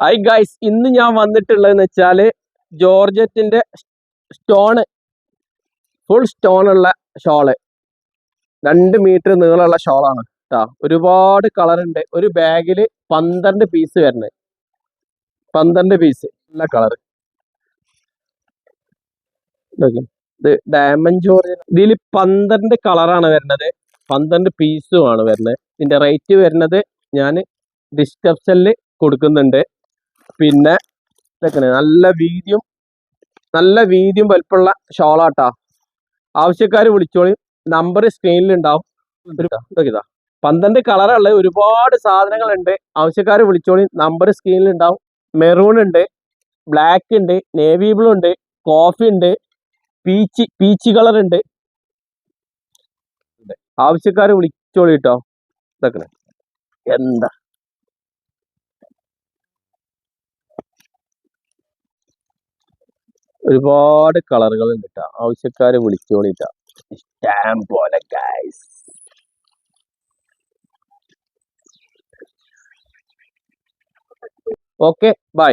Hi guys ഇന്ന് ഞാൻ വന്നിട്ടുള്ളതെന്ന് വെച്ചാൽ ജോർജറ്റിന്റെ സ്റ്റോണ് ഫുൾ സ്റ്റോൺ ഉള്ള ഷോൾ. രണ്ട് മീറ്റർ നീളമുള്ള ഷോളാണ് കേട്ടോ ഒരുപാട് കളർ ഉണ്ട്. ഒരു ബാഗിൽ പന്ത്രണ്ട് പീസ് വരുന്നത്. പന്ത്രണ്ട് പീസ് നല്ല കളർ ഇത് ഡയമണ്ട് ജോർജ്. ഇതിൽ പന്ത്രണ്ട് കളറാണ് വരുന്നത്. പന്ത്രണ്ട് പീസുമാണ് വരുന്നത്. ഇതിന്റെ റേറ്റ് വരുന്നത് ഞാൻ ഡിസ്ക്രിപ്ഷനിൽ കൊടുക്കുന്നുണ്ട്. പിന്നെ ഇതൊക്കെ നല്ല വീതിയും നല്ല വീതിയും വലിപ്പമുള്ള ഷോളാട്ടാ. ആവശ്യക്കാർ വിളിച്ചോളി. നമ്പർ സ്ക്രീനിൽ ഉണ്ടാവും ഇതാ. പന്ത്രണ്ട് കളറുള്ള ഒരുപാട് സാധനങ്ങളുണ്ട്. ആവശ്യക്കാർ വിളിച്ചോളി. നമ്പർ സ്ക്രീനിൽ ഉണ്ടാവും മെറൂൺ ഉണ്ട് ബ്ലാക്ക് ഉണ്ട് നേവി ബ്ലൂ ഉണ്ട് കോഫി ഉണ്ട് പീച്ച് പീച്ച് കളർ ഉണ്ട്. ആവശ്യക്കാർ വിളിച്ചോളി കേട്ടോ ഇതൊക്കെ എന്താ? ഒരുപാട് കളറുകൾ ഉണ്ട് ആവശ്യക്കാര് വിളിച്ചോളിട്ടാ. ഇഷ്ടം പോലെ ഗൈസ് ഓക്കെ ബൈ